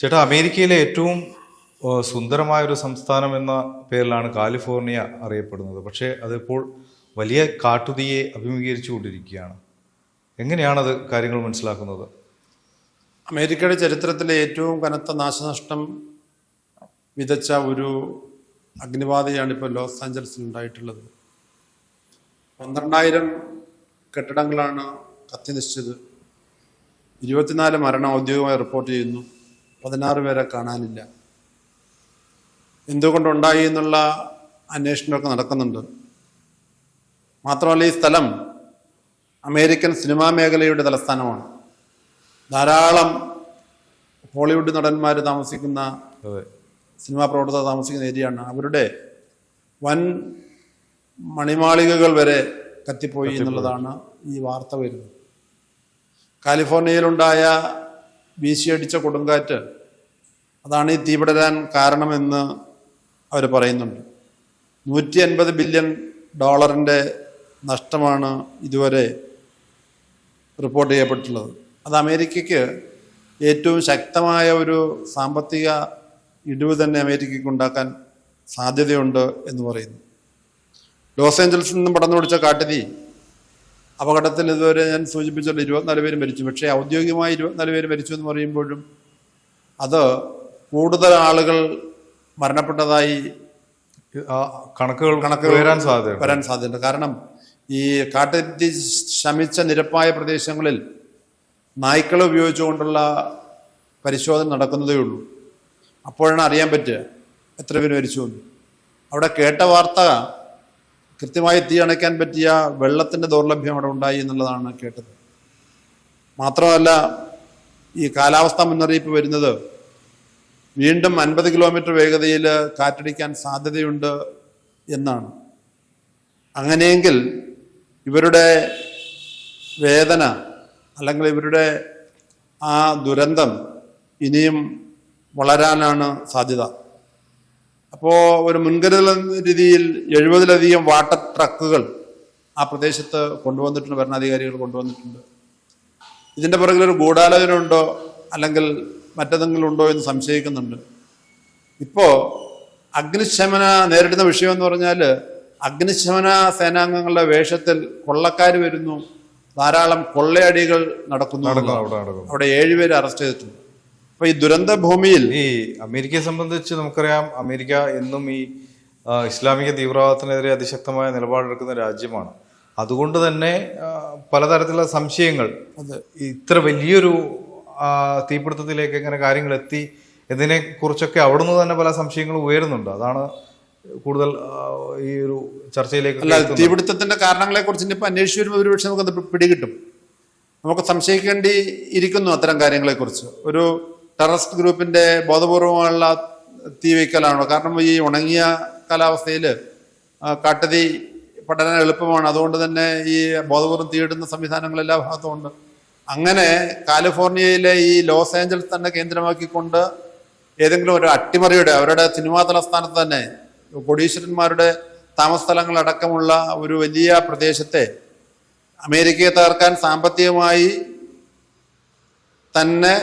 ചേട്ടാ അമേരിക്കയിലെ ഏറ്റവും സുന്ദരമായ ഒരു സംസ്ഥാനം എന്ന പേരിലാണ് കാലിഫോർണിയ അറിയപ്പെടുന്നത്. പക്ഷേ അതിപ്പോൾ വലിയ കാട്ടുതീയെ അഭിമുഖീകരിച്ചു കൊണ്ടിരിക്കുകയാണ്. അത് കാര്യങ്ങൾ മനസ്സിലാക്കുന്നത്? അമേരിക്കയുടെ ചരിത്രത്തിലെ ഏറ്റവും കനത്ത നാശനഷ്ടം വിതച്ച ഒരു അഗ്നിബാധയാണ് ഇപ്പോൾ ലോസ് ആഞ്ചൽസിൽ ഉണ്ടായിട്ടുള്ളത്. പന്ത്രണ്ടായിരം കെട്ടിടങ്ങളാണ് കത്തി നശിച്ചത് ഇരുപത്തിനാല് മരണം ഔദ്യോഗികമായി റിപ്പോർട്ട് ചെയ്യുന്നു. പതിനാറ് പേരെ കാണാനില്ല. എന്തുകൊണ്ടുണ്ടായി എന്നുള്ള അന്വേഷണമൊക്കെ നടക്കുന്നുണ്ട്. മാത്രമല്ല ഈ സ്ഥലം അമേരിക്കൻ സിനിമാ മേഖലയുടെ തലസ്ഥാനമാണ്. ധാരാളം ഹോളിവുഡ് നടന്മാർ താമസിക്കുന്ന സിനിമാ പ്രവർത്തകർ താമസിക്കുന്ന ഏരിയയാണ്. അവരുടെ വൻ മണിമാളികകൾ വരെ കത്തിപ്പോയി. എന്നുള്ളതാണ് ഈ വാർത്ത വരുന്നത്. കാലിഫോർണിയയിലുണ്ടായ വീശിയടിച്ച കൊടുങ്കാറ്റ്. അതാണ് ഈ തീപിടരാൻ കാരണമെന്ന് അവർ പറയുന്നുണ്ട്. നൂറ്റി അൻപത് ബില്യൺ ഡോളറിന്റെ നഷ്ടമാണ് ഇതുവരെ റിപ്പോർട്ട് ചെയ്യപ്പെട്ടിട്ടുള്ളത്. അത് അമേരിക്കയ്ക്ക് ഏറ്റവും ശക്തമായ ഒരു സാമ്പത്തിക ഇടിവ് തന്നെ അമേരിക്കയ്ക്ക് ഉണ്ടാക്കാൻ സാധ്യതയുണ്ട് എന്ന് പറയുന്നു. ലോസ് ഏഞ്ചൽസിൽ നിന്നും പടർന്നു പിടിച്ച കാട്ടുതീ അപകടത്തിൽ ഇതുവരെ ഞാൻ സൂചിപ്പിച്ചുള്ള ഇരുപത്തിനാല് പേര് മരിച്ചു. പക്ഷേ ഔദ്യോഗികമായി ഇരുപത്തിനാല് പേര് മരിച്ചു എന്ന് പറയുമ്പോഴും അത് കൂടുതൽ ആളുകൾ മരണപ്പെട്ടതായി കണക്കുകൾ കണക്കുകൾ വരാൻ സാധ്യത വരാൻ സാധ്യതയുണ്ട്. കാരണം ഈ കാട്ടുതീ ശമിച്ച നിരപ്പായ പ്രദേശങ്ങളിൽ നായ്ക്കളെ ഉപയോഗിച്ചുകൊണ്ടുള്ള പരിശോധന നടക്കുന്നതേ ഉള്ളൂ. അപ്പോഴാണ് അറിയാൻ പറ്റുക എത്ര പേര് മരിച്ചു എന്ന്. അവിടെ കേട്ട വാർത്ത കൃത്യമായി തീ അണയ്ക്കാൻ പറ്റിയ വെള്ളത്തിന്റെ ദൗർലഭ്യം അവിടെ ഉണ്ടായി എന്നുള്ളതാണ് കേട്ടത്. മാത്രമല്ല ഈ കാലാവസ്ഥാ മുന്നറിയിപ്പ് വരുന്നത് വീണ്ടും അൻപത് കിലോമീറ്റർ വേഗതയിൽ കാറ്റടിക്കാൻ സാധ്യതയുണ്ട് എന്നാണ്. അങ്ങനെയെങ്കിൽ ഇവരുടെ വേദന അല്ലെങ്കിൽ ഇവരുടെ ആ ദുരന്തം ഇനിയും വളരാനാണ് സാധ്യത. അപ്പോൾ ഒരു മുൻകരുതൽ രീതിയിൽ എഴുപതിലധികം വാട്ടർ ട്രക്കുകൾ ആ പ്രദേശത്ത് കൊണ്ടുവന്നിട്ടുണ്ട് ഭരണാധികാരികൾ കൊണ്ടുവന്നിട്ടുണ്ട്. ഇതിന്റെ പുറകിൽ ഒരു ഗൂഢാലോചന ഉണ്ടോ? അല്ലെങ്കിൽ മറ്റെന്തെങ്കിലും ഉണ്ടോ എന്ന് സംശയിക്കുന്നുണ്ട്. ഇപ്പോൾ അഗ്നിശമന നേരിടുന്ന വിഷയം എന്ന് പറഞ്ഞാൽ അഗ്നിശമന സേനാംഗങ്ങളുടെ വേഷത്തിൽ കൊള്ളക്കാർ വരുന്നു ധാരാളം കൊള്ളയടികൾ നടക്കുന്നു അവിടെ ഏഴുപേര് അറസ്റ്റ് ചെയ്തിട്ടുണ്ട്. അപ്പൊ ഈ ദുരന്ത ഭൂമിയിൽ ഈ അമേരിക്കയെ സംബന്ധിച്ച് നമുക്കറിയാം അമേരിക്ക എന്നും ഈ ഇസ്ലാമിക തീവ്രവാദത്തിനെതിരെ അതിശക്തമായ നിലപാടെടുക്കുന്ന രാജ്യമാണ്. അതുകൊണ്ട് തന്നെ പലതരത്തിലുള്ള സംശയങ്ങൾ അതെ. ഇത്ര വലിയൊരു തീപിടുത്തത്തിലേക്ക് എങ്ങനെ കാര്യങ്ങൾ എത്തി എന്നതിനെ കുറിച്ചൊക്കെ അവിടുന്ന് തന്നെ പല സംശയങ്ങളും ഉയരുന്നുണ്ട്. അതാണ് കൂടുതൽ ഈ ഒരു ചർച്ചയിലേക്ക് അല്ല തീപിടുത്തത്തിന്റെ കാരണങ്ങളെ കുറിച്ച് ഇനിയിപ്പോൾ അന്വേഷിച്ചു വരുമ്പോൾ ഒരുപക്ഷെ നമുക്കത് പി- പിടികിട്ടും. നമുക്ക് സംശയിക്കേണ്ടി ഇരിക്കുന്നു അത്തരം കാര്യങ്ങളെക്കുറിച്ച് ഒരു ടെററിസ്റ്റ് ഗ്രൂപ്പിന്റെ ബോധപൂർവമുള്ള തീവയ്ക്കലാണോ? കാരണം ഈ ഉണങ്ങിയ കാലാവസ്ഥയിൽ കാട്ടുതീ പഠനം എളുപ്പമാണ്. അതുകൊണ്ട് തന്നെ ഈ ബോധപൂർവം തീയിടുന്ന സംവിധാനങ്ങൾ എല്ലാ ഭാഗത്തും ഉണ്ട്. അങ്ങനെ കാലിഫോർണിയയിലെ ഈ ലോസ് ഏഞ്ചൽസ് തന്നെ കേന്ദ്രമാക്കിക്കൊണ്ട് ഏതെങ്കിലും ഒരു അട്ടിമറിയുടെ അവരുടെ സിനിമാ തലസ്ഥാനത്ത് തന്നെ കൊടീശ്വരന്മാരുടെ താമസ സ്ഥലങ്ങളടക്കമുള്ള ഒരു വലിയ പ്രദേശത്തെ അമേരിക്കയെ തകർക്കാൻ സാമ്പത്തികമായി തന്നെ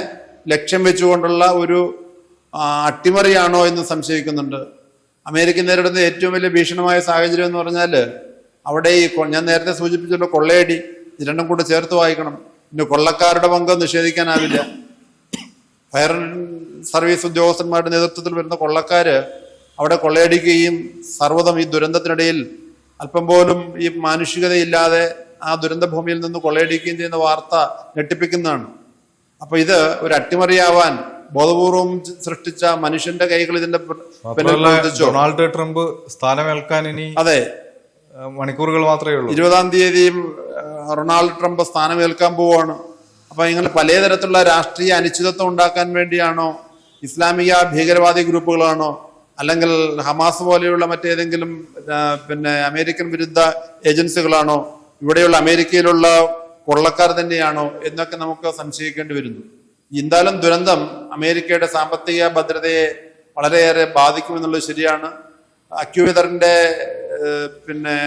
ലക്ഷ്യം വെച്ചുകൊണ്ടുള്ള ഒരു അട്ടിമറിയാണോ എന്ന് സംശയിക്കുന്നുണ്ട്. അമേരിക്ക നേരിടുന്ന ഏറ്റവും വലിയ ഭീഷണമായ സാഹചര്യം എന്ന് പറഞ്ഞാൽ അവിടെ ഈ ഞാൻ നേരത്തെ സൂചിപ്പിച്ചല്ലോ കൊള്ളയടി രണ്ടും കൂടെ ചേർത്ത് വായിക്കണം. പിന്നെ കൊള്ളക്കാരുടെ പങ്ക് നിഷേധിക്കാനാവില്ല. ഫയർ സർവീസ് ഉദ്യോഗസ്ഥന്മാരുടെ നേതൃത്വത്തിൽ വരുന്ന കൊള്ളക്കാര് അവിടെ കൊള്ളയടിക്കുകയും സർവതം ഈ ദുരന്തത്തിനിടയിൽ അല്പം പോലും ഈ മാനുഷികതയില്ലാതെ ആ ദുരന്ത ഭൂമിയിൽ നിന്ന് കൊള്ളയടിക്കുകയും ചെയ്യുന്ന വാർത്ത ഞെട്ടിപ്പിക്കുന്നതാണ്. അപ്പൊ ഇത് ഒരു അട്ടിമറിയാവാൻ ബോധപൂർവം സൃഷ്ടിച്ച മനുഷ്യന്റെ കൈകൾ ഇതിന്റെ ഡൊണാൾഡ് ട്രംപ് സ്ഥാനമേൽക്കാൻ ഇനി അതെ. മണിക്കൂറുകൾ മാത്രമേ ഉള്ളൂ. ഇരുപതാം തീയതി റൊണാൾഡ് ട്രംപ് സ്ഥാനമേൽക്കാൻ പോവാണ്. അപ്പൊ ഇങ്ങനെ പലതരത്തിലുള്ള രാഷ്ട്രീയ അനിശ്ചിതത്വം ഉണ്ടാക്കാൻ വേണ്ടിയാണോ ഇസ്ലാമിക ഭീകരവാദി ഗ്രൂപ്പുകളാണോ അല്ലെങ്കിൽ ഹമാസ് പോലെയുള്ള മറ്റേതെങ്കിലും പിന്നെ അമേരിക്കൻ വിരുദ്ധ ഏജൻസികളാണോ ഇവിടെയുള്ള അമേരിക്കയിലുള്ള കൊള്ളക്കാർ തന്നെയാണോ എന്നൊക്കെ നമുക്ക് സംശയിക്കേണ്ടി വരുന്നു. എന്തായാലും ദുരന്തം അമേരിക്കയുടെ സാമ്പത്തിക ഭദ്രതയെ വളരെയേറെ ബാധിക്കുമെന്നുള്ളത് ശരിയാണ്. അക്യൂതറിന്റെ പിന്നെ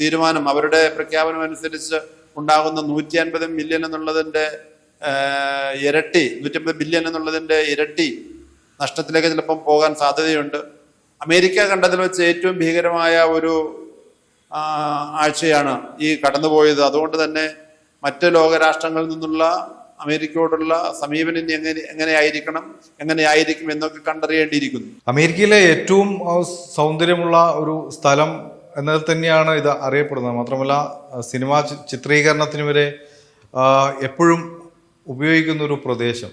തീരുമാനം അവരുടെ പ്രഖ്യാപനം അനുസരിച്ച് ഉണ്ടാകുന്ന നൂറ്റി അൻപത് മില്യൺ എന്നുള്ളതിന്റെ ഇരട്ടി നൂറ്റമ്പത് ബില്യൺ എന്നുള്ളതിന്റെ ഇരട്ടി നഷ്ടത്തിലേക്ക് ചിലപ്പം പോകാൻ സാധ്യതയുണ്ട്. അമേരിക്ക കണ്ടതിൽ വെച്ച് ഏറ്റവും ഭീകരമായ ഒരു ആഴ്ചയാണ് ഈ കടന്നുപോയത്. അതുകൊണ്ട് തന്നെ മറ്റ് ലോകരാഷ്ട്രങ്ങളിൽ നിന്നുള്ള അമേരിക്കയോടുള്ള സമീപനം ഇനി എങ്ങനെ എങ്ങനെയായിരിക്കണം എങ്ങനെയായിരിക്കും എന്നൊക്കെ കണ്ടറിയേണ്ടിയിരിക്കുന്നു. അമേരിക്കയിലെ ഏറ്റവും സൗന്ദര്യമുള്ള ഒരു സ്ഥലം എന്നതിൽ തന്നെയാണ് ഇത് അറിയപ്പെടുന്നത്. മാത്രമല്ല സിനിമാ ചിത്രീകരണത്തിന് വരെ എപ്പോഴും ഉപയോഗിക്കുന്ന ഒരു പ്രദേശം.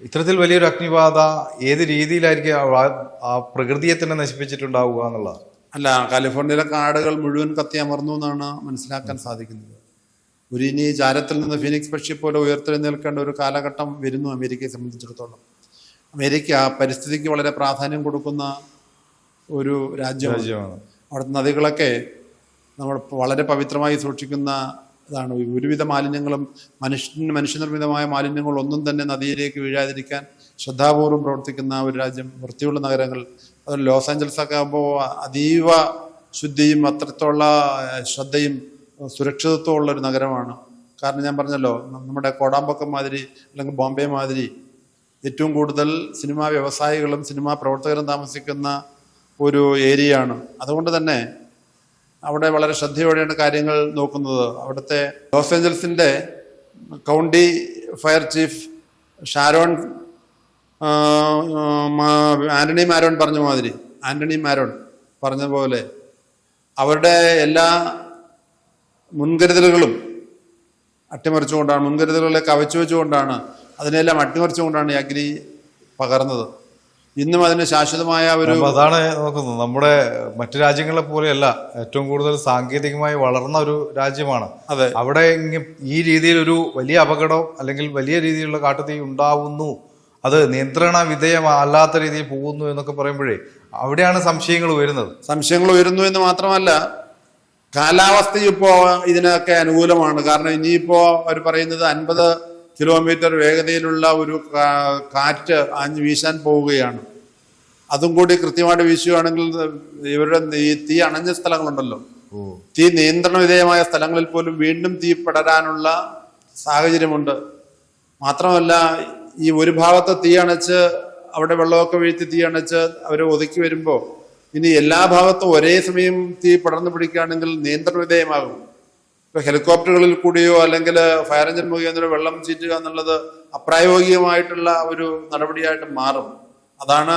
ഇത്തരത്തിൽ വലിയൊരു അഗ്നിബാധ ഏത് രീതിയിലായിരിക്കും ആ- ആ പ്രകൃതിയെ തന്നെ നശിപ്പിച്ചിട്ടുണ്ടാവുക എന്നുള്ളത്? അല്ല കാലിഫോർണിയയിലെ കാടുകൾ മുഴുവൻ കത്തിയമർന്നു എന്നാണ് മനസ്സിലാക്കാൻ സാധിക്കുന്നത്. ഒരു ഇനി ചാരത്തിൽ നിന്ന് ഫിനിക്സ് പക്ഷി പോലെ ഉയർത്തെഴുന്നേൽക്കേണ്ട ഒരു കാലഘട്ടം വരുന്നു അമേരിക്കയെ സംബന്ധിച്ചിടത്തോളം. അമേരിക്ക പരിസ്ഥിതിക്ക് വളരെ പ്രാധാന്യം കൊടുക്കുന്ന ഒരു രാജ്യമാണ്. അവിടുത്തെ നദികളൊക്കെ നമ്മൾ വളരെ പവിത്രമായി സൂക്ഷിക്കുന്ന ഇതാണ്. ഒരുവിധ മാലിന്യങ്ങളും മനുഷ്യന് മനുഷ്യനിർമ്മിതമായ മാലിന്യങ്ങളൊന്നും തന്നെ നദിയിലേക്ക് വീഴാതിരിക്കാൻ ശ്രദ്ധാപൂർവം പ്രവർത്തിക്കുന്ന ഒരു രാജ്യം വൃത്തിയുള്ള നഗരങ്ങൾ. അത് ലോസ് ആഞ്ചൽസ് ഒക്കെ ആകുമ്പോൾ അതീവ ശുദ്ധിയും അത്രത്തോളം ശ്രദ്ധയും ഏഹ്, സുരക്ഷിതത്വവും ഒരു നഗരമാണ്. കാരണം ഞാൻ പറഞ്ഞല്ലോ നമ്മുടെ കോടാമ്പക്കം മാതിരി അല്ലെങ്കിൽ ബോംബെ മാതിരി ഏറ്റവും കൂടുതൽ സിനിമാ വ്യവസായികളും സിനിമാ പ്രവർത്തകരും താമസിക്കുന്ന ഒരു ഏരിയയാണ്. അതുകൊണ്ട് തന്നെ അവിടെ വളരെ ശ്രദ്ധയോടെയാണ് കാര്യങ്ങൾ നോക്കുന്നത്. അവിടുത്തെ ലോസ് ഏഞ്ചൽസിന്റെ കൗണ്ടി ഫയർ ചീഫ് ഷാരോൺ ആ, ആ, മാ- ആന്റണി മാരോൺ പറഞ്ഞ മാതിരി ആന്റണി മാരോൺ പറഞ്ഞ പോലെ അവരുടെ എല്ലാ മുൻകരുതലുകളും അട്ടിമറിച്ചുകൊണ്ടാണ് മുൻകരുതലുകളെ കവച്ചു വെച്ചുകൊണ്ടാണ് അതിനെല്ലാം അട്ടിമറിച്ചുകൊണ്ടാണ് ഈ അഗ്നി പകർന്നത്. ഇന്നും അതിന് ശാശ്വതമായ ഒരു അതാണ് നോക്കുന്നത്. നമ്മുടെ മറ്റു രാജ്യങ്ങളെ പോലെയല്ല ഏറ്റവും കൂടുതൽ സാങ്കേതികമായി വളർന്ന ഒരു രാജ്യമാണ്. അതെ. അവിടെ ഇങ്ങനെ ഈ രീതിയിൽ ഒരു വലിയ അപകടം അല്ലെങ്കിൽ വലിയ രീതിയിലുള്ള കാട്ടുതീ ഉണ്ടാവുന്നു. അത് നിയന്ത്രണ വിധേയമല്ലാത്ത രീതിയിൽ പോകുന്നു എന്നൊക്കെ പറയുമ്പോഴേ അവിടെയാണ് സംശയങ്ങൾ വരുന്നത് സംശയങ്ങൾ ഉയരുന്നു എന്ന് മാത്രമല്ല കാലാവസ്ഥയും ഇപ്പോ ഇതിനൊക്കെ അനുകൂലമാണ്. കാരണം ഇനിയിപ്പോ അവർ പറയുന്നത് അൻപത് കിലോമീറ്റർ വേഗതയിലുള്ള ഒരു കാറ്റ് ആഞ്ഞ് വീശാൻ പോവുകയാണ്. അതും കൂടി കൃത്യമായിട്ട് വീശുകയാണെങ്കിൽ ഇവരുടെ ഈ തീ അണഞ്ഞ സ്ഥലങ്ങളുണ്ടല്ലോ. തീ നിയന്ത്രണ വിധേയമായ സ്ഥലങ്ങളിൽ പോലും വീണ്ടും തീ പടരാനുള്ള സാഹചര്യമുണ്ട്. മാത്രമല്ല ഈ ഒരു ഭാഗത്ത് തീ അണച്ച് അവിടെ വെള്ളമൊക്കെ വീഴ്ത്തി തീ അണച്ച് അവരെ ഒതുക്കി വരുമ്പോൾ ഇനി എല്ലാ ഭാഗത്തും ഒരേ സമയം തീ പടർന്നു പിടിക്കുകയാണെങ്കിൽ നിയന്ത്രണ വിധേയമാകും. ഇപ്പൊ ഹെലികോപ്റ്ററുകളിൽ കൂടിയോ അല്ലെങ്കിൽ ഫയർ എഞ്ചിൻ മുഖേന വെള്ളം ചീറ്റുക എന്നുള്ളത് അപ്രായോഗികമായിട്ടുള്ള ഒരു നടപടിയായിട്ട് മാറും. അതാണ്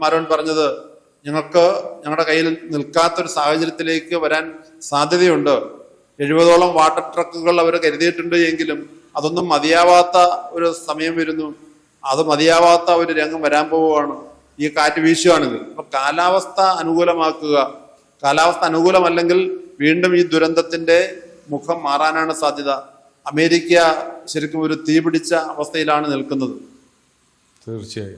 മാരോൺ പറഞ്ഞത്. ഞങ്ങൾക്ക് ഞങ്ങളുടെ കയ്യിൽ നിൽക്കാത്തൊരു സാഹചര്യത്തിലേക്ക് വരാൻ സാധ്യതയുണ്ട്. എഴുപതോളം വാട്ടർ ട്രക്കുകൾ അവർ കരുതിയിട്ടുണ്ട് എങ്കിലും അതൊന്നും മതിയാവാത്ത ഒരു സമയം വരുന്നു. അത് മതിയാവാത്ത ഒരു രംഗം വരാൻ പോവുകയാണ്. ഈ കാറ്റ് വീശുകയാണെങ്കിൽ. കാലാവസ്ഥ അനുകൂലമാക്കുക. കാലാവസ്ഥ അനുകൂലമല്ലെങ്കിൽ വീണ്ടും ഈ ദുരന്തത്തിന്റെ മുഖം മാറാനാണ് സാധ്യത. അമേരിക്ക ശരിക്കും ഒരു തീപിടിച്ച അവസ്ഥയിലാണ് നിൽക്കുന്നത്. തീർച്ചയായും.